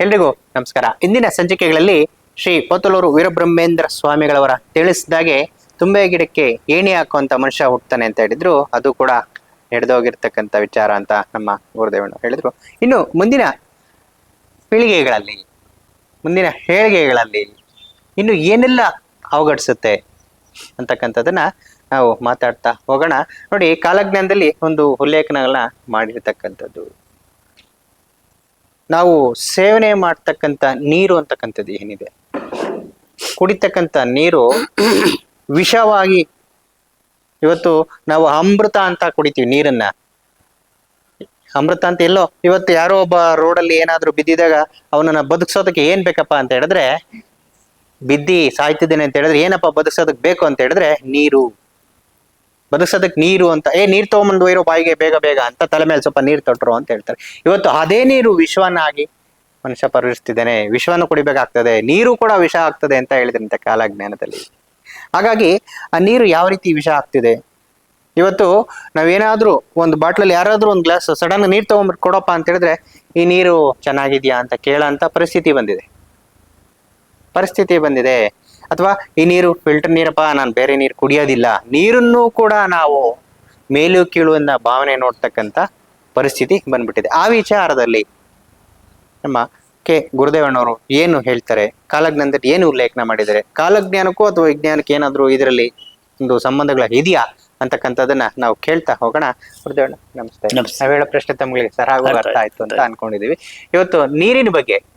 ಎಲ್ರಿಗೂ ನಮಸ್ಕಾರ. ಇಂದಿನ ಸಂಚಿಕೆಗಳಲ್ಲಿ ಶ್ರೀ ಪೋತಲೂರು ವೀರಬ್ರಹ್ಮೇಂದ್ರ ಸ್ವಾಮಿಗಳವರ ತಿಳಿಸಿದಾಗೆ ತುಂಬೆ ಗಿಡಕ್ಕೆ ಏಣಿ ಹಾಕುವಂತ ಮನುಷ್ಯ ಹುಟ್ಟತಾನೆ ಅಂತ ಹೇಳಿದ್ರು. ಅದು ಕೂಡ ನಡೆದೋಗಿರ್ತಕ್ಕಂಥ ವಿಚಾರ ಅಂತ ನಮ್ಮ ಗುರುದೇವಣ್ಣ ಹೇಳಿದ್ರು. ಇನ್ನು ಮುಂದಿನ ಪೀಳಿಗೆಗಳಲ್ಲಿ, ಮುಂದಿನ ಹೇಳಿಗೆಗಳಲ್ಲಿ ಇನ್ನು ಏನೆಲ್ಲ ಅವಗಡಿಸುತ್ತೆ ಅಂತಕ್ಕಂಥದ್ದನ್ನ ನಾವು ಮಾತಾಡ್ತಾ ಹೋಗೋಣ. ನೋಡಿ, ಕಾಲಜ್ಞಾನದಲ್ಲಿ ಒಂದು ಉಲ್ಲೇಖನಗಳನ್ನ ಮಾಡಿರ್ತಕ್ಕಂಥದ್ದು. ನಾವು ಸೇವನೆ ಮಾಡ್ತಕ್ಕಂಥ ನೀರು ಅಂತಕ್ಕಂಥದ್ದು ಏನಿದೆ? ಕುಡಿತಕ್ಕಂಥ ನೀರು ವಿಷವಾಗಿ ಇವತ್ತು ನಾವು ಅಮೃತ ಅಂತ ಕುಡಿತೀವಿ ನೀರನ್ನ. ಅಮೃತ ಅಂತ ಎಲ್ಲೋ, ಇವತ್ತು ಯಾರೋ ಒಬ್ಬ ರೋಡಲ್ಲಿ ಏನಾದ್ರೂ ಬಿದ್ದಿದಾಗ ಅವನನ್ನ ಬದುಕ್ಸೋದಕ್ಕೆ ಏನ್ ಬೇಕಪ್ಪ ಅಂತ ಹೇಳಿದ್ರೆ, ಬಿದ್ದಿ ಸಾಯ್ತಿದ್ದೇನೆ ಅಂತ ಹೇಳಿದ್ರೆ, ಏನಪ್ಪ ಬದುಕ್ಸೋದಕ್ಕೆ ಬೇಕು ಅಂತ ಹೇಳಿದ್ರೆ, ನೀರು. ಬದುಕ್ಸೋದಕ್ಕೆ ನೀರು ಅಂತ, ಏ, ನೀರ್ ತಗೊಂಬಂದು ಇರೋ ಬಾಯಿಗೆ ಬೇಗ ಬೇಗ ಅಂತ ತಲೆ ಮೇಲೆ ಸ್ವಲ್ಪ ನೀರು ತೊಟ್ರು ಅಂತ ಹೇಳ್ತಾರೆ. ಇವತ್ತು ಅದೇ ನೀರು ವಿಶ್ವನಾಗಿ ಮನುಷ್ಯ ಪರಿಹರಿಸ್ತಿದ್ದಾನೆ ವಿಶ್ವನ ಕುಡಿಬೇಕಾಗ್ತದೆ, ನೀರು ಕೂಡ ವಿಷ ಆಗ್ತದೆ ಅಂತ ಹೇಳಿದ್ರಂತೆ ಕಾಲಜ್ಞಾನದಲ್ಲಿ. ಹಾಗಾಗಿ ಆ ನೀರು ಯಾವ ರೀತಿ ವಿಷ ಆಗ್ತಿದೆ? ಇವತ್ತು ನಾವೇನಾದ್ರೂ ಒಂದು ಬಾಟ್ಲಲ್ಲಿ ಯಾರಾದ್ರೂ ಒಂದು ಗ್ಲಾಸ್ ಸಡನ್ ನೀರು ತಗೊಂಡ್ಬಿಟ್ಟು ಕೊಡಪ್ಪ ಅಂತ ಹೇಳಿದ್ರೆ, ಈ ನೀರು ಚೆನ್ನಾಗಿದ್ಯಾ ಅಂತ ಕೇಳೋಂಥ ಪರಿಸ್ಥಿತಿ ಬಂದಿದೆ. ಪರಿಸ್ಥಿತಿ ಬಂದಿದೆ. ಅಥವಾ ಈ ನೀರು ಫಿಲ್ಟರ್ ನೀರಪ್ಪ ನಾನು ಬೇರೆ ನೀರು ಕುಡಿಯೋದಿಲ್ಲ. ನೀರನ್ನು ಕೂಡ ನಾವು ಮೇಲು ಕೀಳು ಭಾವನೆ ನೋಡ್ತಕ್ಕಂಥ ಪರಿಸ್ಥಿತಿ ಬಂದ್ಬಿಟ್ಟಿದೆ. ಆ ವಿಚಾರದಲ್ಲಿ ನಮ್ಮ ಕೆ. ಗುರುದೇವಣ್ಣವರು ಏನು ಹೇಳ್ತಾರೆ? ಕಾಲಜ್ಞಾನದಲ್ಲಿ ಏನು ಉಲ್ಲೇಖನ ಮಾಡಿದ್ದಾರೆ? ಕಾಲಜ್ಞಾನಕ್ಕೂ ಅಥವಾ ವಿಜ್ಞಾನಕ್ಕೆ ಏನಾದರೂ ಇದರಲ್ಲಿ ಒಂದು ಸಂಬಂಧಗಳ ಇದೆಯಾ ಅಂತಕ್ಕಂಥದ್ದನ್ನ ನಾವು ಕೇಳ್ತಾ ಹೋಗೋಣ. ಗುರುದೇವಣ್ಣ ನಮಸ್ತೆ. ನಾವು ಹೇಳೋ ಪ್ರಶ್ನೆ ತಮಗೆ ಸರಾಗ ಅರ್ಥ ಆಯ್ತು ಅಂತ. ಅನ್ಕೊಂಡಿದೀವಿ ಇವತ್ತು ನೀರಿನ ಬಗ್ಗೆ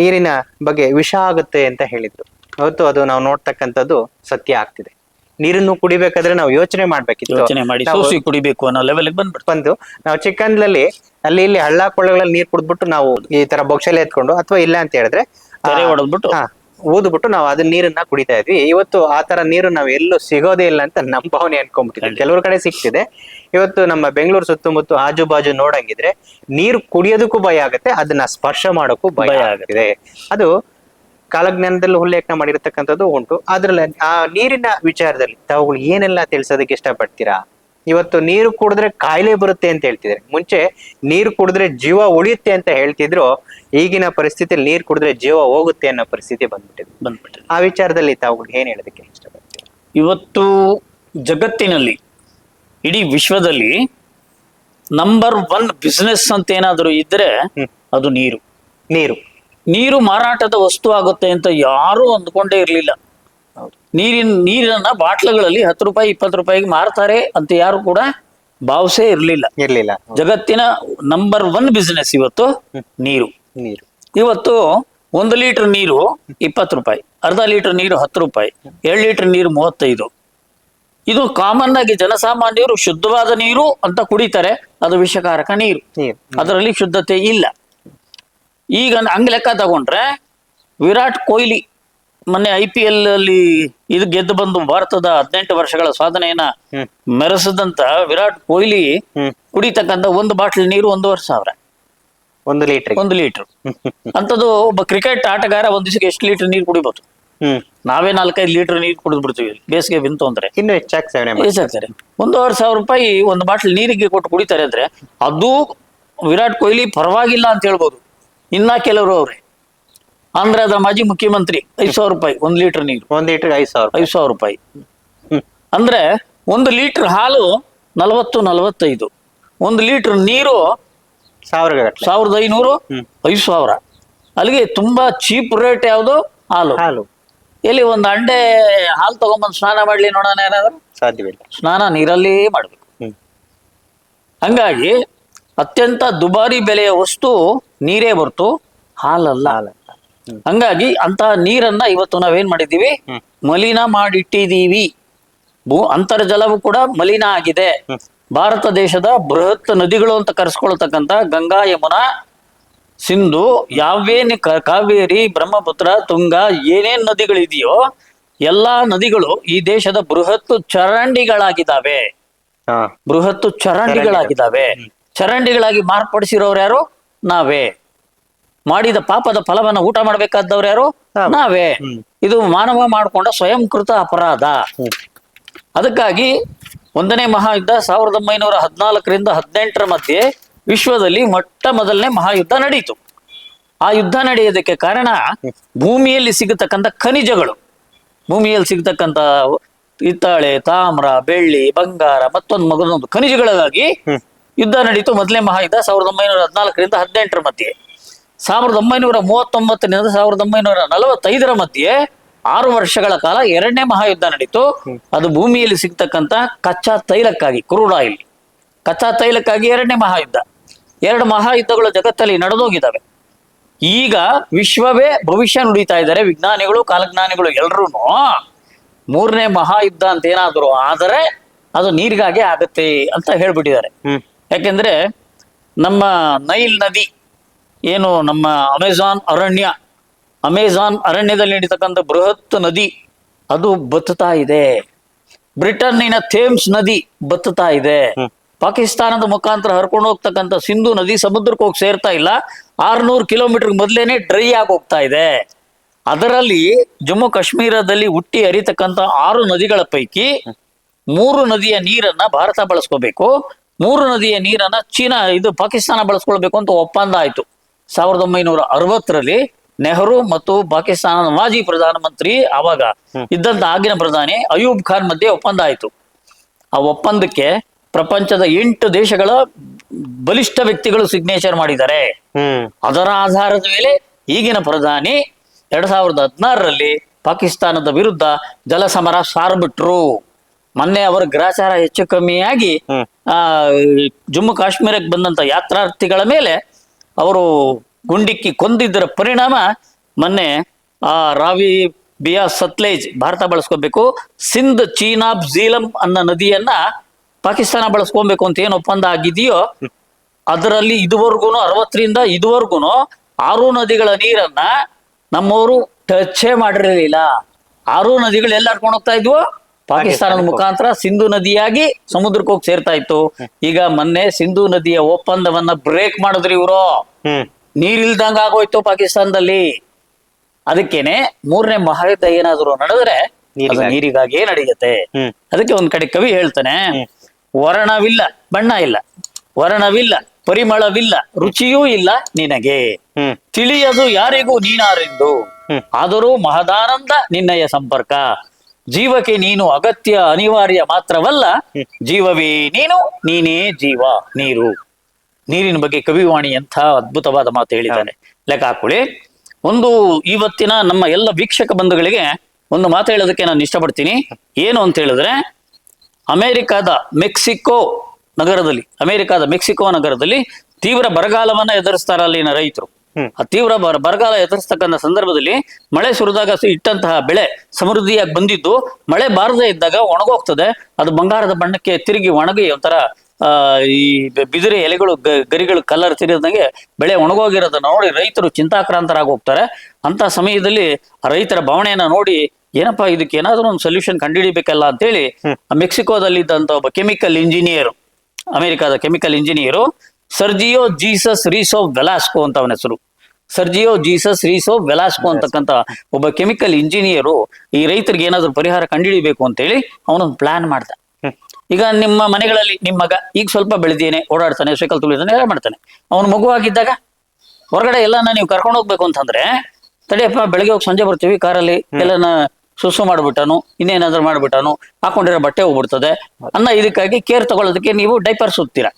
ನೀರಿನ ಬಗ್ಗೆ ವಿಷ ಆಗುತ್ತೆ ಅಂತ ಹೇಳಿದ್ರು. ಅವತ್ತು ಅದು ನಾವು ನೋಡ್ತಕ್ಕಂಥದ್ದು ಸತ್ಯ ಆಗ್ತಿದೆ. ನೀರನ್ನು ಕುಡಿಬೇಕಾದ್ರೆ ನಾವು ಯೋಚನೆ ಮಾಡ್ಬೇಕಿತ್ತು. ಯೋಚನೆ ಮಾಡಿ ಸೋಸಿ ಕುಡಿಬೇಕು ಅನ್ನೋ ಲೆವೆಲ್ ಬಂದ್ಬಿಟ್ಟು ಬಂದು ನಾವು ಚಿಕ್ಕಂದ್ಲಲ್ಲಿ ಅಲ್ಲಿ ಇಲ್ಲಿ ಹಳ್ಳ ಕೊಳ್ಳಗಳಲ್ಲಿ ನೀರ್ ಕುಡಿದ್ಬಿಟ್ಟು ನಾವು ಈ ತರ ಬೊಕ್ಷಲೆ ಎತ್ಕೊಂಡು ಅಥವಾ ಇಲ್ಲ ಅಂತ ಹೇಳಿದ್ರೆ ತೆರೆ ಹೊಡೆದ್ಬಿಟ್ಟು ಊದ್ಬಿಟ್ಟು ನಾವು ಅದನ್ನ ನೀರನ್ನ ಕುಡಿತಾ ಇದ್ವಿ. ಇವತ್ತು ಆ ತರ ನೀರು ನಾವು ಎಲ್ಲೂ ಸಿಗೋದೇ ಇಲ್ಲ ಅಂತ ನಮ್ಮ ಭಾವನೆ ಅನ್ಕೊಂಡ್ಬಿಟ್ಟಿದ್ವಿ ಕೆಲವ್ರ ಕಡೆ ಸಿಗ್ತಿದೆ ಇವತ್ತು ನಮ್ಮ ಬೆಂಗಳೂರು ಸುತ್ತಮುತ್ತ ಆಜು ಬಾಜು ನೋಡಂಗಿದ್ರೆ ನೀರು ಕುಡಿಯೋದಕ್ಕೂ ಭಯ ಆಗುತ್ತೆ ಅದನ್ನ ಸ್ಪರ್ಶ ಮಾಡೋಕ್ಕೂ ಭಯ ಭಯ ಆಗುತ್ತೆ. ಅದು ಕಾಲಜ್ಞಾನದಲ್ಲಿ ಉಲ್ಲೇಖನ ಮಾಡಿರ್ತಕ್ಕಂಥದ್ದು ಉಂಟು. ಅದ್ರಲ್ಲಿ ಆ ನೀರಿನ ವಿಚಾರದಲ್ಲಿ ತಾವುಗಳು ಏನೆಲ್ಲ ತಿಳಿಸೋದಕ್ಕೆ ಇಷ್ಟಪಡ್ತೀರಾ? ಇವತ್ತು ನೀರು ಕುಡಿದ್ರೆ ಕಾಯಿಲೆ ಬರುತ್ತೆ ಅಂತ ಹೇಳ್ತಿದ್ದಾರೆ. ಮುಂಚೆ ನೀರು ಕುಡಿದ್ರೆ ಜೀವ ಉಳಿಯುತ್ತೆ ಅಂತ ಹೇಳ್ತಿದ್ರು ಈಗಿನ ಪರಿಸ್ಥಿತಿಯಲ್ಲಿ ನೀರು ಕುಡಿದ್ರೆ ಜೀವ ಹೋಗುತ್ತೆ ಅನ್ನೋ ಪರಿಸ್ಥಿತಿ ಬಂದ್ಬಿಟ್ಟಿದೆ. ಬಂದ್ಬಿಟ್ಟಿದೆ. ಆ ವಿಚಾರದಲ್ಲಿ ತಾವು ಏನ್ ಹೇಳೋದಕ್ಕೆ ಇವತ್ತು ಜಗತ್ತಿನಲ್ಲಿ ಇಡೀ ವಿಶ್ವದಲ್ಲಿ ನಂಬರ್ ಒನ್ ಬಿಸ್ನೆಸ್ ಅಂತ ಏನಾದರೂ ಇದ್ರೆ ಅದು ನೀರು. ನೀರು. ನೀರು ಮಾರಾಟದ ವಸ್ತು ಆಗುತ್ತೆ ಅಂತ ಯಾರೂ ಅಂದ್ಕೊಂಡೇ ಇರಲಿಲ್ಲ. ನೀರಿನ ನೀರನ್ನ ಬಾಟ್ಲುಗಳಲ್ಲಿ ಹತ್ತು ರೂಪಾಯಿ ಇಪ್ಪತ್ತು ರೂಪಾಯಿಗೆ ಮಾರ್ತಾರೆ ಅಂತ ಯಾರು ಕೂಡ ಭಾವಸೇ ಇರಲಿಲ್ಲ. ಇರ್ಲಿಲ್ಲ. ಜಗತ್ತಿನ ನಂಬರ್ ಒನ್ ಬಿಸ್ನೆಸ್ ಇವತ್ತು ನೀರು. ನೀರು. ಇವತ್ತು ಒಂದು ಲೀಟರ್ ನೀರು ಇಪ್ಪತ್ತು ರೂಪಾಯಿ ಅರ್ಧ ಲೀಟರ್ ನೀರು ಹತ್ತು ರೂಪಾಯಿ ಎರಡು ಲೀಟರ್ ನೀರು ಮೂವತ್ತೈದು. ಇದು ಕಾಮನ್ ಆಗಿ ಜನಸಾಮಾನ್ಯರು ಶುದ್ಧವಾದ ನೀರು ಅಂತ ಕುಡಿತಾರೆ ಅದು ವಿಷಕಾರಕ ನೀರು. ನೀರು. ಅದರಲ್ಲಿ ಶುದ್ಧತೆ ಇಲ್ಲ. ಈಗ ಹಂಗ್ ಲೆಕ್ಕ ತಗೊಂಡ್ರೆ ವಿರಾಟ್ ಕೊಹ್ಲಿ ಮೊನ್ನೆ ಐ ಪಿ ಎಲ್ ಅಲ್ಲಿ ಇದು ಗೆದ್ದು ಬಂದು ಭಾರತದ ಹದಿನೆಂಟು ವರ್ಷಗಳ ಸಾಧನೆಯನ್ನ ಮೆರೆಸದಂತ ವಿರಾಟ್ ಕೊಹ್ಲಿ ಕುಡಿತಕ್ಕಂತ ಒಂದು ಬಾಟ್ಲ್ ನೀರು ಒಂದೂವರೆ ಸಾವಿರ. ಒಂದು ಲೀಟರ್ ಒಂದು ಲೀಟರ್. ಅಂತದ್ದು ಒಬ್ಬ ಕ್ರಿಕೆಟ್ ಆಟಗಾರ ಒಂದ್ ದಿವಸಕ್ಕೆ ಎಷ್ಟು ಲೀಟರ್ ನೀರು ಕುಡಿಬಹುದು ಹ್ಮ್. ನಾವೇ ನಾಲ್ಕೈದು ಲೀಟರ್ ನೀರು ಕುಡಿದು ಬಿಡ್ತೀವಿ ಬೇಸಿಗೆ ಬಿಂತು ಅಂದ್ರೆ. ಇನ್ನು ಹೆಚ್ಚಾಗಿ ಸೇವನೆ ಮಾಡಿ. ಎಷ್ಟಾಗ್ತಾರೆ ಒಂದೂವರೆ ಸಾವಿರ ರೂಪಾಯಿ ಒಂದು ಬಾಟ್ಲ್ ನೀರಿಗೆ ಕೊಟ್ಟು ಕುಡಿತಾರೆ ಅಂದ್ರೆ ಅದು ವಿರಾಟ್ ಕೊಹ್ಲಿ ಪರವಾಗಿಲ್ಲ ಅಂತ ಹೇಳ್ಬೋದು. ಇನ್ನ ಕೆಲವರು ಅವ್ರೆ. ಆಂಧ್ರದ ಮಾಜಿ ಮುಖ್ಯಮಂತ್ರಿ ಐದು ಸಾವಿರ ರೂಪಾಯಿ ಒಂದು ಲೀಟರ್ ನೀರು. ಒಂದ್ ಲೀಟರ್ ಐದು ಸಾವಿರ ಐದು ಸಾವಿರ ರೂಪಾಯಿ. ಅಂದ್ರೆ ಒಂದು ಲೀಟರ್ ಹಾಲು ನಲವತ್ತು ನಲವತ್ತೈದು. ಒಂದು ಲೀಟರ್ ನೀರು ಸಾವಿರ ಸಾವಿರದ ಐನೂರು. ಐದು ಸಾವಿರ. ಅಲ್ಲಿಗೆ ತುಂಬಾ ಚೀಪ್ ರೇಟ್ ಯಾವುದು? ಹಾಲು. ಹಾಲು. ಎಲ್ಲಿ ಒಂದು ಅಂಡೆ ಹಾಲು ತಗೊಂಬಂದು ಸ್ನಾನ ಮಾಡ್ಲಿ ನೋಡೋಣ ಏನಾದ್ರು ಸಾಧ್ಯವಿಲ್ಲ. ಸ್ನಾನ ನೀರಲ್ಲಿ ಮಾಡಬೇಕು. ಹಂಗಾಗಿ ಅತ್ಯಂತ ದುಬಾರಿ ಬೆಲೆಯ ವಸ್ತು ನೀರೇ ಬರ್ತು ಹಾಲಲ್ಲ. ಹ್ಮ್ ಹಂಗಾಗಿ ಅಂತ ನೀರನ್ನ ಇವತ್ತು ನಾವೇನ್ ಮಾಡಿದೀವಿ ಮಲಿನ ಮಾಡಿಟ್ಟಿದೀವಿ ಭೂ ಅಂತರ್ಜಲವು ಕೂಡ ಮಲಿನ ಆಗಿದೆ. ಭಾರತ ದೇಶದ ಬೃಹತ್ ನದಿಗಳು ಅಂತ ಕರೆಸ್ಕೊಳ್ತಕ್ಕಂತ ಗಂಗಾ ಯಮುನಾ ಸಿಂಧು ಯಾವೇನ್ ಕಾವೇರಿ ಬ್ರಹ್ಮಪುತ್ರ ತುಂಗಾ ಏನೇನ್ ನದಿಗಳಿದೆಯೋ ಎಲ್ಲಾ ನದಿಗಳು ಈ ದೇಶದ ಬೃಹತ್ ಚರಂಡಿಗಳಾಗಿದ್ದಾವೆ. ಬೃಹತ್ ಚರಂಡಿಗಳಾಗಿದ್ದಾವೆ. ಚರಂಡಿಗಳಾಗಿ ಮಾರ್ಪಡಿಸಿರೋರು ಯಾರು? ನಾವೇ. ಮಾಡಿದ ಪಾಪದ ಫಲವನ್ನ ಊಟ ಮಾಡಬೇಕಾದವ್ರು ಯಾರು? ನಾವೇ. ಇದು ಮಾನವ ಮಾಡಿಕೊಂಡ ಸ್ವಯಂಕೃತ ಅಪರಾಧ. ಅದಕ್ಕಾಗಿ ಒಂದನೇ ಮಹಾಯುದ್ಧ ಸಾವಿರದ ಒಂಬೈನೂರ ಹದಿನಾಲ್ಕರಿಂದ ಹದಿನೆಂಟರ ಮಧ್ಯೆ ವಿಶ್ವದಲ್ಲಿ ಮೊಟ್ಟ ಮೊದಲನೇ ಮಹಾಯುದ್ಧ ನಡೆಯಿತು ಆ ಯುದ್ಧ ನಡೆಯೋದಕ್ಕೆ ಕಾರಣ ಭೂಮಿಯಲ್ಲಿ ಸಿಗತಕ್ಕಂಥ ಖನಿಜಗಳು. ಭೂಮಿಯಲ್ಲಿ ಸಿಗತಕ್ಕಂಥ ಹಿತ್ತಾಳೆ ತಾಮ್ರ ಬೆಳ್ಳಿ ಬಂಗಾರ ಮತ್ತೊಂದು ಮಗದೊಂದು ಖನಿಜಗಳಿಗಾಗಿ. ಯುದ್ಧ ನಡೀತು ಮೊದಲನೇ ಮಹಾಯುದ್ಧ ಸಾವಿರದ ಒಂಬೈನೂರ ಹದಿನಾಲ್ಕರಿಂದ ಹದಿನೆಂಟರ ಮಧ್ಯೆ. ಸಾವಿರದ ಒಂಬೈನೂರ ಮೂವತ್ತೊಂಬತ್ತರಿಂದ ಸಾವಿರದ ಒಂಬೈನೂರ ನಲವತ್ತೈದರ ಮಧ್ಯೆ ಆರು ವರ್ಷಗಳ ಕಾಲ ಎರಡನೇ ಮಹಾಯುದ್ಧ ನಡೀತು. ಅದು ಭೂಮಿಯಲ್ಲಿ ಸಿಗ್ತಕ್ಕಂಥ ಕಚ್ಚಾ ತೈಲಕ್ಕಾಗಿ ಕ್ರೂಡ್ ಆಯಿಲ್. ಕಚ್ಚಾ ತೈಲಕ್ಕಾಗಿ ಎರಡನೇ ಮಹಾಯುದ್ಧ. ಎರಡು ಮಹಾಯುದ್ಧಗಳು ಜಗತ್ತಲ್ಲಿ ನಡೆದೋಗಿದ್ದಾವೆ. ಈಗ ವಿಶ್ವವೇ ಭವಿಷ್ಯ ನುಡಿತಾ ಇದ್ದಾರೆ. ವಿಜ್ಞಾನಿಗಳು ಕಾಲಜ್ಞಾನಿಗಳು ಎಲ್ಲರೂ ಮೂರನೇ ಮಹಾಯುದ್ಧ ಅಂತ ಏನಾದ್ರು ಆದರೆ ಅದು ನೀರಿಗಾಗಿ ಆಗತ್ತೆ ಅಂತ ಹೇಳ್ಬಿಟ್ಟಿದ್ದಾರೆ. ಯಾಕೆಂದ್ರೆ ನಮ್ಮ ನೈಲ್ ನದಿ ಏನು ನಮ್ಮ ಅಮೆಜಾನ್ ಅರಣ್ಯ ಅಮೆಜಾನ್ ಅರಣ್ಯದಲ್ಲಿ ನಡೀತಕ್ಕಂಥ ಬೃಹತ್ ನದಿ ಅದು ಬತ್ತುತ್ತಾ ಇದೆ. ಬ್ರಿಟನ್ನಿನ ಥೇಮ್ಸ್ ನದಿ ಬತ್ತುತ್ತಾ ಇದೆ. ಪಾಕಿಸ್ತಾನದ ಮುಖಾಂತರ ಹರ್ಕೊಂಡು ಹೋಗ್ತಕ್ಕಂಥ ಸಿಂಧು ನದಿ ಸಮುದ್ರಕ್ಕೆ ಹೋಗಿ ಸೇರ್ತಾ ಇಲ್ಲ. ಆರ್ನೂರು ಕಿಲೋಮೀಟರ್ ಮೊದಲೇನೆ ಡ್ರೈ ಆಗಿ ಹೋಗ್ತಾ ಇದೆ. ಅದರಲ್ಲಿ ಜಮ್ಮು ಕಾಶ್ಮೀರದಲ್ಲಿ ಹುಟ್ಟಿ ಹರಿತಕ್ಕಂಥ ಆರು ನದಿಗಳ ಪೈಕಿ ಮೂರು ನದಿಯ ನೀರನ್ನ ಭಾರತ ಬಳಸ್ಕೋಬೇಕು. ಮೂರು ನದಿಯ ನೀರನ್ನ ಚೀನಾ ಇದು ಪಾಕಿಸ್ತಾನ ಬಳಸ್ಕೊಳ್ಬೇಕು ಅಂತ ಒಪ್ಪಂದ ಆಯ್ತು. ಸಾವಿರದ ಒಂಬೈನೂರ ಅರವತ್ತರಲ್ಲಿ ನೆಹರು ಮತ್ತು ಪಾಕಿಸ್ತಾನದ ಮಾಜಿ ಪ್ರಧಾನಮಂತ್ರಿ ಆವಾಗ ಇದ್ದಂತ ಆಗಿನ ಪ್ರಧಾನಿ ಅಯೂಬ್ ಖಾನ್ ಮಧ್ಯೆ ಒಪ್ಪಂದ ಆಯಿತು. ಆ ಒಪ್ಪಂದಕ್ಕೆ ಪ್ರಪಂಚದ ಎಂಟು ದೇಶಗಳ ಬಲಿಷ್ಠ ವ್ಯಕ್ತಿಗಳು ಸಿಗ್ನೇಚರ್ ಮಾಡಿದ್ದಾರೆ. ಅದರ ಆಧಾರದ ಮೇಲೆ ಈಗಿನ ಪ್ರಧಾನಿ ಎರಡ್ ಸಾವಿರದ ಹದಿನಾರರಲ್ಲಿ ಪಾಕಿಸ್ತಾನದ ವಿರುದ್ಧ ಜಲಸಮರ ಸಾರ್ಬಿಟ್ರು. ಮೊನ್ನೆ ಅವರ ಗ್ರಾಚಾರ ಹೆಚ್ಚು ಕಮ್ಮಿಯಾಗಿ ಆ ಜಮ್ಮು ಕಾಶ್ಮೀರಕ್ಕೆ ಬಂದಂತ ಯಾತ್ರಾರ್ಥಿಗಳ ಮೇಲೆ ಅವರು ಗುಂಡಿಕ್ಕಿ ಕೊಂದಿದ್ದರ ಪರಿಣಾಮ ಮೊನ್ನೆ ಆ ರಾವಿ ಬಿಯಾ ಸತ್ಲೇಜ್ ಭಾರತ ಬಳಸ್ಕೋಬೇಕು, ಸಿಂಧ್ ಚೀನಾಬ್ ಝೀಲಂ ಅನ್ನೋ ನದಿಯನ್ನ ಪಾಕಿಸ್ತಾನ ಬಳಸ್ಕೊಬೇಕು ಅಂತ ಏನು ಒಪ್ಪಂದ ಆಗಿದೆಯೋ, ಅದರಲ್ಲಿ ಇದುವರೆಗೂ ಅರವತ್ತರಿಂದ ಇದುವರೆಗೂ ಆರು ನದಿಗಳ ನೀರನ್ನ ನಮ್ಮವರು ಟಚ್ ಮಾಡಿರಲಿಲ್ಲ. ಆರು ನದಿಗಳು ಎಲ್ಲ ಇದ್ವು ಪಾಕಿಸ್ತಾನದ ಮುಖಾಂತರ ಸಿಂಧು ನದಿಯಾಗಿ ಸಮುದ್ರಕ್ಕೆ ಹೋಗಿ ಸೇರ್ತಾ ಇತ್ತು. ಈಗ ಮೊನ್ನೆ ಸಿಂಧು ನದಿಯ ಒಪ್ಪಂದವನ್ನ ಬ್ರೇಕ್ ಮಾಡಿದ್ರಿ ಇವರು. ನೀರಿಲ್ದಂಗ ಆಗೋಯ್ತು ಪಾಕಿಸ್ತಾನದಲ್ಲಿ. ಅದಕ್ಕೇನೆ ಮೂರನೇ ಮಹಾಯುದ್ಧ ಏನಾದ್ರು ನಡೆದ್ರೆ. ನೀರಿಗಾಗಿಯೇ ನಡೆಯುತ್ತೆ. ಅದಕ್ಕೆ ಒಂದ್ ಕಡೆ ಕವಿ ಹೇಳ್ತಾನೆ ವರ್ಣವಿಲ್ಲ ಬಣ್ಣ ಇಲ್ಲ. ವರ್ಣವಿಲ್ಲ ಪರಿಮಳವಿಲ್ಲ ರುಚಿಯೂ ಇಲ್ಲ ನಿನಗೆ. ತಿಳಿಯದು ಯಾರಿಗೂ ನೀನಾರೆಂದು. ಆದರೂ ಮಹದಾನಂದ ನಿನ್ನಯ ಸಂಪರ್ಕ. ಜೀವಕ್ಕೆ ನೀನು ಅಗತ್ಯ ಅನಿವಾರ್ಯ ಮಾತ್ರವಲ್ಲ ಜೀವವೇ ನೀನು ನೀನೇ ಜೀವ ನೀರು. ನೀರಿನ ಬಗ್ಗೆ ಕವಿವಾಣಿ ಎಂಥ ಅದ್ಭುತವಾದ ಮಾತು ಹೇಳಿದ್ದಾನೆ. ಲೆಕ್ಕ ಹಾಕೊಳ್ಳಿ ಒಂದು ಇವತ್ತಿನ ನಮ್ಮ ಎಲ್ಲ ವೀಕ್ಷಕ ಬಂಧುಗಳಿಗೆ ಒಂದು ಮಾತು ಹೇಳೋದಕ್ಕೆ ನಾನು ಇಷ್ಟಪಡ್ತೀನಿ. ಏನು ಅಂತ ಹೇಳಿದ್ರೆ ಅಮೆರಿಕಾದ ಮೆಕ್ಸಿಕೋ ನಗರದಲ್ಲಿ ಅಮೆರಿಕಾದ ಮೆಕ್ಸಿಕೋ ನಗರದಲ್ಲಿ ತೀವ್ರ ಬರಗಾಲವನ್ನ ಎದುರಿಸ್ತಾರ ಅಲ್ಲಿನ ರೈತರು. ತೀವ್ರ ಬರ ಬರಗಾಲ ಎದುರಿಸ್ತಕ್ಕಂಥ ಸಂದರ್ಭದಲ್ಲಿ ಮಳೆ ಸುರಿದಾಗ ಇಟ್ಟಂತಹ ಬೆಳೆ ಸಮೃದ್ಧಿಯಾಗಿ ಬಂದಿದ್ದು ಮಳೆ ಬಾರದೇ ಇದ್ದಾಗ ಒಣಗೋಗ್ತದೆ. ಅದು ಬಂಗಾರದ ಬಣ್ಣಕ್ಕೆ ತಿರುಗಿ ಒಣಗಿ ಒಂಥರ ಈ ಬಿದಿರಿ ಎಲೆಗಳು ಗರಿಗಳು ಕಲರ್ ತಿರಿದಂಗೆ ಬೆಳೆ ಒಣಗೋಗಿರೋದನ್ನ ನೋಡಿ ರೈತರು ಚಿಂತಾಕ್ರಾಂತರಾಗಿ ಹೋಗ್ತಾರೆ. ಅಂತ ಸಮಯದಲ್ಲಿ ರೈತರ ಭಾವನೆಯನ್ನ ನೋಡಿ ಏನಪ್ಪಾ ಇದಕ್ಕೆ ಏನಾದ್ರೂ ಒಂದು ಸೊಲ್ಯೂಷನ್ ಕಂಡುಹಿಡಿಬೇಕಲ್ಲ ಅಂತೇಳಿ ಮೆಕ್ಸಿಕೋದಲ್ಲಿ ಇದ್ದಂತ ಒಬ್ಬ ಕೆಮಿಕಲ್ ಇಂಜಿನಿಯರ್ ಅಮೆರಿಕಾದ chemical engineer Sergio Jesus Rizo Velasco ಅಂತ ಅವನ ಹೆಸರು. ಸರ್ಜಿಯೋ ಜೀಸಸ್ ರೀಸೋ ವೆಲಾಸ್ಕೋ ಅಂತಕ್ಕಂತ ಒಬ್ಬ ಕೆಮಿಕಲ್ ಇಂಜಿನಿಯರು ಈ ರೈತರಿಗೆ ಏನಾದ್ರು ಪರಿಹಾರ ಕಂಡುಹಿಡಿಬೇಕು ಅಂತೇಳಿ ಅವನೊಂದು ಪ್ಲಾನ್ ಮಾಡ್ದ. ಈಗ ನಿಮ್ಮ ಮನೆಗಳಲ್ಲಿ ನಿಮ್ಮ ಮಗ ಈಗ ಸ್ವಲ್ಪ ಬೆಳೆದೇನೆ ಓಡಾಡ್ತಾನೆ ಸೈಕಲ್ ತುಳಿತಾನೆ ಎಲ್ಲ ಮಾಡ್ತಾನೆ. ಅವನು ಮಗುವಾಗಿದ್ದಾಗ ಹೊರಗಡೆ ಎಲ್ಲಾನ ನೀವು ಕರ್ಕೊಂಡು ಹೋಗ್ಬೇಕು ಅಂತಂದ್ರೆ ತಡಿಯಪ್ಪ ಬೆಳಗ್ಗೆ ಹೋಗಿ ಸಂಜೆ ಬರ್ತೀವಿ ಕಾರಲ್ಲಿ ಎಲ್ಲನ ಸುಸು ಮಾಡ್ಬಿಟ್ಟನು ಇನ್ನೇನಾದ್ರೂ ಮಾಡ್ಬಿಟ್ಟನು ಹಾಕೊಂಡಿರೋ ಬಟ್ಟೆ ಹೋಗ್ಬಿಡ್ತದೆ. ಅನ್ನ ಇದಕ್ಕಾಗಿ ಕೇರ್ ತಗೊಳ್ಳೋದಕ್ಕೆ ನೀವು ಡೈಪರ್ ಸುತ್ತೀರಾ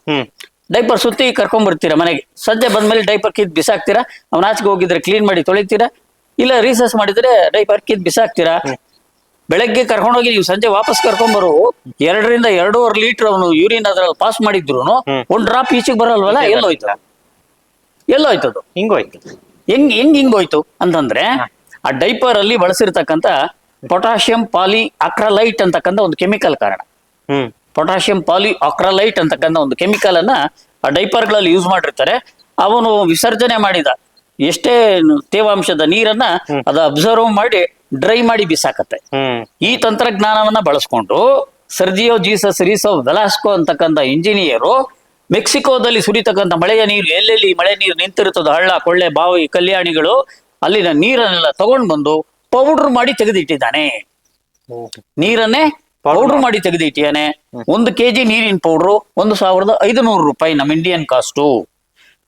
ಡೈಪರ್ ಸುತ್ತಿ ಕರ್ಕೊಂಡ್ ಬರ್ತೀರಾ ಮನೆಗೆ? ಸಂಜೆ ಬಂದ್ಮೇಲೆ ಡೈಪರ್ ಕಿತ್ ಬಿಸಾಕ್ತೀರಾ? ಅವ್ನ ಆಚೆಗೆ ಹೋಗಿದ್ರೆ ಕ್ಲೀನ್ ಮಾಡಿ ತೊಳಿತೀರಾ? ಇಲ್ಲ ರೀಸರ್ಚ್ ಮಾಡಿದ್ರೆ ಡೈಪರ್ ಕಿತ್ ಬಿಸಾಕ್ತೀರಾ? ಬೆಳಗ್ಗೆ ಕರ್ಕೊಂಡೋಗಿ ನೀವು ಸಂಜೆ ವಾಪಸ್ ಕರ್ಕೊಂಡ್ಬರು ಎರಡರಿಂದ ಎರಡೂವರೆ ಲೀಟರ್ ಅವನು ಯೂರಿನ್ ಅದ್ರಲ್ಲಿ ಪಾಸ್ ಮಾಡಿದ್ರು. ಒಂದ್ ಡ್ರಾಪ್ ಈಚೆಗೆ ಬರಲ್ವಲ್ಲ? ಎಲ್ಲೋಯ್ತು ಎಲ್ಲೋಯ್ತು. ಅದು ಹಿಂಗೋಯ್ತು ಹೆಂಗ್ ಹೆಂಗ್ ಹಿಂಗೋಯ್ತು ಅಂತಂದ್ರೆ ಆ ಡೈಪರ್ ಅಲ್ಲಿ ಬಳಸಿರ್ತಕ್ಕಂಥ ಪೊಟಾಷಿಯಂ ಪಾಲಿ ಅಕ್ರಲೈಟ್ ಅಂತಕ್ಕಂಥ ಒಂದು ಕೆಮಿಕಲ್ ಕಾರಣ. ಹ್ಮ್ ಪೊಟಾಷಿಯಂ ಪಾಲಿ ಆಕ್ರಲೈಟ್ ಅಂತಕ್ಕಂಥ ಒಂದು ಕೆಮಿಕಲ್ ಅನ್ನ ಆ ಡೈಪರ್ಗಳಲ್ಲಿ ಯೂಸ್ ಮಾಡಿರ್ತಾರೆ. ಅವನು ವಿಸರ್ಜನೆ ಮಾಡಿದ ಎಷ್ಟೇ ತೇವಾಂಶದ ನೀರನ್ನ ಅದು ಅಬ್ಸರ್ವ್ ಮಾಡಿ ಡ್ರೈ ಮಾಡಿ ಬಿಸಾಕತ್ತೆ. ಈ ತಂತ್ರಜ್ಞಾನವನ್ನ ಬಳಸ್ಕೊಂಡು ಸರ್ಜಿಯೋ ಜೀಸಸ್ ರೀಸೋ ವೆಲಾಸ್ಕೋ ಅಂತಕ್ಕಂಥ ಇಂಜಿನಿಯರು ಮೆಕ್ಸಿಕೋದಲ್ಲಿ ಸುರಿತಕ್ಕಂಥ ಮಳೆಯ ನೀರು ಎಲ್ಲೆಲ್ಲಿ ಮಳೆ ನೀರು ನಿಂತಿರುತ್ತದೋ ಹಳ್ಳ ಕೊಳ್ಳೆ ಬಾವಿ ಕಲ್ಯಾಣಿಗಳು ಅಲ್ಲಿನ ನೀರನ್ನೆಲ್ಲ ತಗೊಂಡ್ ಬಂದು ಪೌಡರ್ ಮಾಡಿ ತೆಗೆದಿಟ್ಟಿದ್ದಾನೆ. ನೀರನ್ನೇ ಪೌಡರ್ ಮಾಡಿ. ತೆಗೆದಿಟ್ಟಿಯಾನೆ ಒಂದು ಕೆಜಿ ನೀರಿನ ಪೌಡ್ರು ಒಂದು ಸಾವಿರದ ಐದು ನೂರು ರೂಪಾಯಿ ನಮ್ಮ ಇಂಡಿಯನ್ ಕಾಸ್ಟು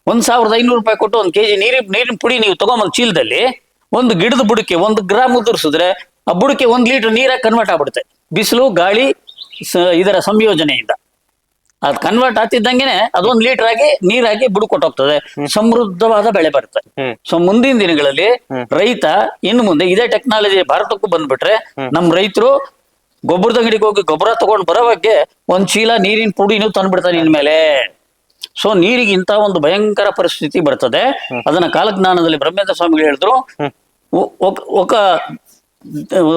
ಒಂದ್ ಸಾವಿರದ ಐನೂರು ರೂಪಾಯಿ ಕೊಟ್ಟು ಒಂದು ಕೆಜಿ ನೀರಿನ ನೀರಿನ ಪುಡಿ ನೀವು ತಗೊಂಬಂದ್ ಚೀಲದಲ್ಲಿ ಒಂದು ಗಿಡದ ಬುಡಕ್ಕೆ ಒಂದು ಗ್ರಾಮ್ ಉದುರಿಸಿದ್ರೆ ಆ ಬುಡಕ್ಕೆ ಒಂದು ಲೀಟರ್ ನೀರಾಗಿ ಕನ್ವರ್ಟ್ ಆಗ್ಬಿಡುತ್ತೆ. ಬಿಸಿಲು ಗಾಳಿ ಇದರ ಸಂಯೋಜನೆಯಿಂದ. ಅದು ಕನ್ವರ್ಟ್ ಆಗ್ತಿದ್ದಂಗೆನೆ ಅದೊಂದು ಲೀಟರ್ ಆಗಿ ನೀರಾಗಿ ಬುಡ ಕೊಟ್ಟೋಗ್ತದೆ. ಸಮೃದ್ಧವಾದ ಬೆಳೆ ಬರುತ್ತೆ. ಸೊ ಮುಂದಿನ ದಿನಗಳಲ್ಲಿ ರೈತ ಇನ್ನು ಮುಂದೆ ಇದೇ ಟೆಕ್ನಾಲಜಿ ಭಾರತಕ್ಕೂ ಬಂದ್ಬಿಟ್ರೆ ನಮ್ ರೈತರು ಗೊಬ್ಬರದ ಅಂಗಡಿಗೆ ಹೋಗಿ ಗೊಬ್ಬರ ತಗೊಂಡ್ ಬರೋ ಬಗ್ಗೆ ಒಂದ್ ಚೀಲ ನೀರಿನ ಪುಡಿನೂ ತಂದ್ಬಿಡ್ತಾನೆ ಇನ್ಮೇಲೆ ಸೊ ನೀರಿಗೆ ಇಂಥ ಒಂದು ಭಯಂಕರ ಪರಿಸ್ಥಿತಿ ಬರ್ತದೆ ಅದನ್ನ ಕಾಲಜ್ಞಾನದಲ್ಲಿ ಬ್ರಹ್ಮೇಂದ್ರ ಸ್ವಾಮಿಗಳು ಹೇಳಿದ್ರು ಒ- ಒಕ- ఒక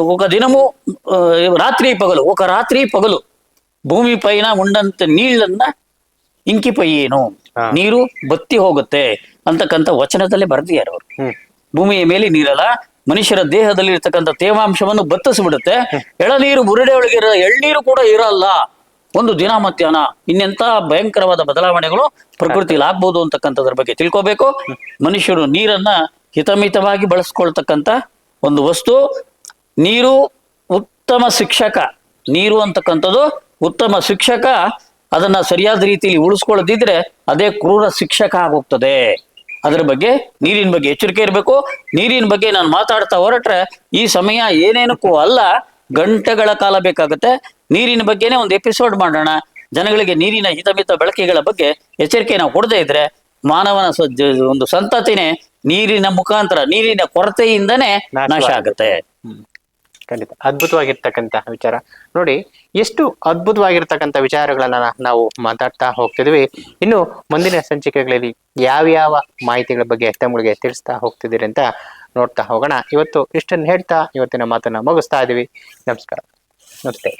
ఒక దినము ఆ, రాత్రి పగలు ఒక రాత్రి పగలు ಭೂಮಿ ಪೈನ ಉಂಡಂತ ನೀಳನ್ನ ಇಂಕಿಪಯ್ಯೇನು ಹಾ. ನೀರು ಬತ್ತಿ ಹೋಗುತ್ತೆ ಅಂತಕ್ಕಂಥ ವಚನದಲ್ಲೇ ಬರೆದಿದ್ದಾರೆ ಅವರು ಹ್ಮ್ ಭೂಮಿಯ ಮೇಲೆ ನೀರಲ್ಲ ಮನುಷ್ಯರ ದೇಹದಲ್ಲಿ ಇರ್ತಕ್ಕಂಥ ತೇವಾಂಶವನ್ನು ಬತ್ತಿಸ್ಬಿಡುತ್ತೆ. ಎಳನೀರು ಬುರುಡೆ ಇರೋ ಎಳ್ನೀರು ಕೂಡ ಇರಲ್ಲ. ಒಂದು ದಿನ ಮಧ್ಯಾಹ್ನ. ಇನ್ನೆಂತ ಭಯಂಕರವಾದ ಬದಲಾವಣೆಗಳು ಪ್ರಕೃತಿಯಲ್ಲಿ ಆಗ್ಬೋದು ಅಂತಕ್ಕಂಥದ್ರ ಬಗ್ಗೆ ತಿಳ್ಕೋಬೇಕು. ಮನುಷ್ಯರು ನೀರನ್ನ ಹಿತಮಿತವಾಗಿ ಬಳಸ್ಕೊಳ್ತಕ್ಕಂಥ ಒಂದು ವಸ್ತು. ನೀರು ಉತ್ತಮ ಶಿಕ್ಷಕ. ನೀರು ಅಂತಕ್ಕಂಥದ್ದು ಉತ್ತಮ ಶಿಕ್ಷಕ. ಅದನ್ನ ಸರಿಯಾದ ರೀತಿಯಲ್ಲಿ ಉಳಿಸ್ಕೊಳ್ಳದಿದ್ರೆ ಅದೇ ಕ್ರೂರ ಶಿಕ್ಷಕ ಆಗೋಗ್ತದೆ. ಅದರ ಬಗ್ಗೆ ನೀರಿನ ಬಗ್ಗೆ ಎಚ್ಚರಿಕೆ ಇರಬೇಕು. ನೀರಿನ ಬಗ್ಗೆ ನಾನು ಮಾತಾಡ್ತಾ ಹೊರಟ್ರೆ ಈ ಸಮಯ ಏನೇನಕ್ಕೂ ಅಲ್ಲ ಗಂಟೆಗಳ ಕಾಲ ಬೇಕಾಗುತ್ತೆ. ನೀರಿನ ಬಗ್ಗೆನೇ ಒಂದು ಎಪಿಸೋಡ್ ಮಾಡೋಣ. ಜನಗಳಿಗೆ ನೀರಿನ ಹಿತಮಿತ ಬಳಕೆಗಳ ಬಗ್ಗೆ ಎಚ್ಚರಿಕೆ ನಾವು ಕೊಡದೇ ಇದ್ರೆ ಮಾನವನ ಒಂದು ಸಂತತಿನೇ ನೀರಿನ ಮುಖಾಂತರ ನೀರಿನ ಕೊರತೆಯಿಂದನೇ ನಾಶ. ಆಗುತ್ತೆ. ಖಂಡಿತ. ಅದ್ಭುತವಾಗಿರ್ತಕ್ಕಂತಹ ವಿಚಾರ. ನೋಡಿ, ಎಷ್ಟು ಅದ್ಭುತವಾಗಿರ್ತಕ್ಕಂಥ ವಿಚಾರಗಳನ್ನ ನಾವು ಮಾತಾಡ್ತಾ ಹೋಗ್ತಿದ್ವಿ. ಇನ್ನು ಮುಂದಿನ ಸಂಚಿಕೆಗಳಲ್ಲಿ ಯಾವ್ಯಾವ ಮಾಹಿತಿಗಳ ಬಗ್ಗೆ ತಮ್ಮಗಳಿಗೆ ತಿಳಿಸ್ತಾ ಹೋಗ್ತಿದ್ದೀರಿ ಅಂತ ನೋಡ್ತಾ ಹೋಗೋಣ. ಇವತ್ತು ಇಷ್ಟನ್ನು ಹೇಳ್ತಾ ಇವತ್ತಿನ ಮಾತನ್ನ ಮುಗಿಸ್ತಾ ಇದೀವಿ. ನಮಸ್ಕಾರ. ನಮಸ್ತೆ.